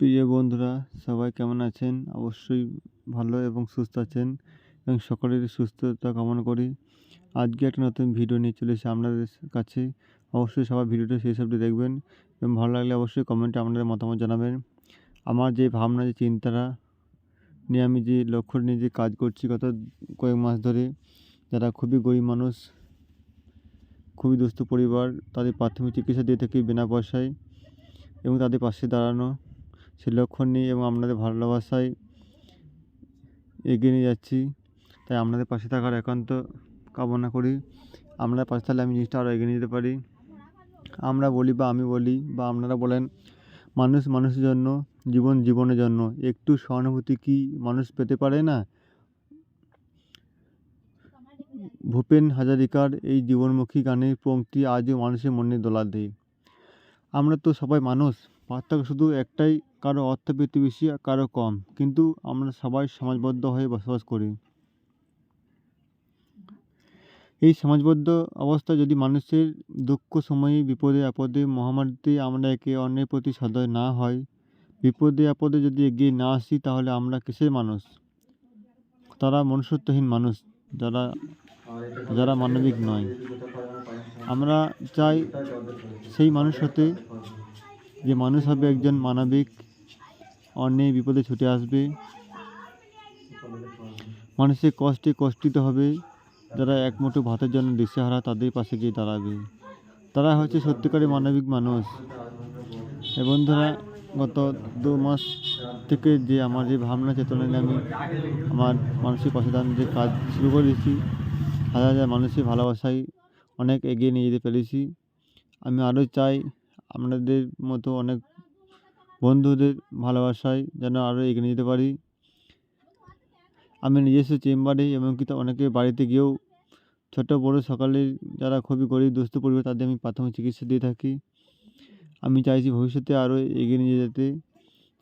প্রিয় বন্ধুরা, সবাই কেমন আছেন? অবশ্যই ভালো এবং সুস্থ আছেন এবং সকলেরই সুস্থতা কামনা করি। আজকে একটা নতুন ভিডিও নিয়ে চলে এসেছি আপনাদের কাছে। অবশ্যই সবাই ভিডিওটা শেষ অবধি দেখবেন এবং ভালো লাগলে অবশ্যই কমেন্টে আপনাদের মতামত জানাবেন। আমার যে ভাবনা, যে চিন্তাটা নিয়ে আমি যে লক্ষ্য নিয়ে যে কাজ করছি গত কয়েক মাস ধরে, যারা খুবই গরিব মানুষ, খুবই দুস্থ পরিবার, তাদের প্রাথমিক চিকিৎসা দিয়ে থাকি বিনা পয়সায় এবং তাদের পাশে দাঁড়ানো সেই লক্ষ্য নিয়ে এবং আপনাদের ভালোবাসায় এগিয়ে নিয়ে যাচ্ছি। তাই আপনাদের পাশে থাকার একান্ত কামনা করি। আপনারা পাশে থাকলে আমি জিনিসটা আরও এগিয়ে নিতে পারি। আমরা বলি বা আমি বলি বা আপনারা বলেন, মানুষ মানুষের জন্য, জীবন জীবনের জন্য। একটু সহানুভূতি কি মানুষ পেতে পারে না? ভূপেন হাজারিকার এই জীবনমুখী গানের পংক্তি আজও মানুষের মনে দোলা দেয়। আমরা তো সবাই মানুষ, পার্থক্য শুধু একটাই, কারও অর্থ পেতে বেশি, কারও কম। কিন্তু আমরা সবাই সমাজবদ্ধ হয়ে বসবাস করি। এই সমাজবদ্ধ অবস্থায় যদি মানুষের দুঃখ, সময়ে, বিপদে, আপদে, মহামারীতে আমরা একে অন্যের প্রতি সদয় না হয় বিপদে, আপদে যদি এগিয়ে না আসি, তাহলে আমরা কিসের মানুষ? তারা মনুষ্যত্বহীন মানুষ, যারা যারা মানবিক নয়। আমরা চাই সেই মানুষ হতে যে মানুষ হবে একজন মানবিক অন্যের বিপদে ছুটে আসবে। মানুষের কষ্টে কষ্টিত হবে, যারা এক মুঠো ভাতের জন্য দিশেহারা তাদের পাশে গিয়ে দাঁড়াবে। তারা হচ্ছে সত্যিকারের মানবিক মানুষ। এ বন্ধুরা, গত দু মাস থেকে যে আমার যে ভাবনা চেতনা নিয়ে আমি আমার মানুষের পাশে যে কাজ শুরু করেছি, হাজার হাজার মানুষের ভালোবাসায় অনেক এগিয়ে নিয়ে যেতে পেরেছি। আমি আরও চাই আপনাদের মতো অনেক বন্ধুদের ভালোবাসায় যেন আরও এগিয়ে যেতে পারি। আমি নিজস্ব চেম্বারে এমনকি তো অনেকে বাড়িতে গিয়েও ছোটো বড় সকালে যারা খুবই গরিব দুস্থ পরিবার তাদের আমি প্রাথমিক চিকিৎসা দিয়ে থাকি। আমি চাইছি ভবিষ্যতে আরও এগিয়ে নিয়ে যেতে,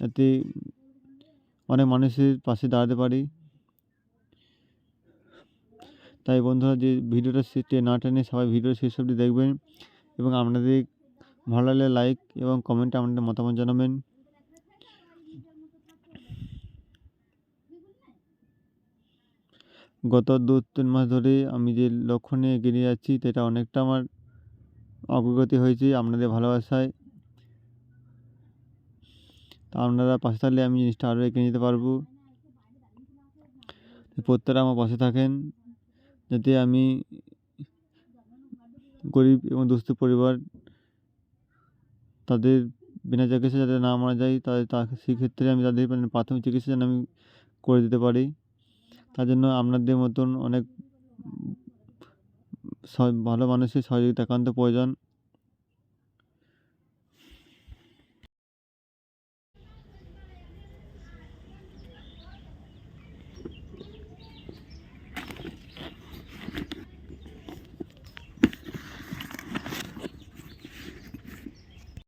যাতে অনেক মানুষের পাশে দাঁড়াতে পারি। তাই বন্ধুরা যে ভিডিওটা শেষে না টেনে সবাই ভিডিও শেষ অবধি দেখবেন। এবং আপনাদের ভালো লাগলে লাইক এবং কমেন্টে আপনাদের মতামত জানাবেন। গত দু তিন মাস ধরে আমি যে লক্ষ্য নিয়ে এগিয়ে নিয়ে যাচ্ছি, সেটা অনেকটা আমার অগ্রগতি হয়েছে আপনাদের ভালোবাসায়। তা আপনারা পাশে থাকলে আমি জিনিসটা আরও এগিয়ে নিতে পারব। প্রত্যেকটা আমার পাশে থাকেন, যাতে আমি গরিব এবং দুস্থ পরিবার তাদের বিনা চিকিৎসা যাতে না মারা যায় তাদের তা সেক্ষেত্রে আমি তাদের মানে প্রাথমিক চিকিৎসা যেন আমি করে দিতে পারি। তার জন্য আপনাদের মতন অনেক ভালো মানুষের সহযোগিতা একান্ত প্রয়োজন।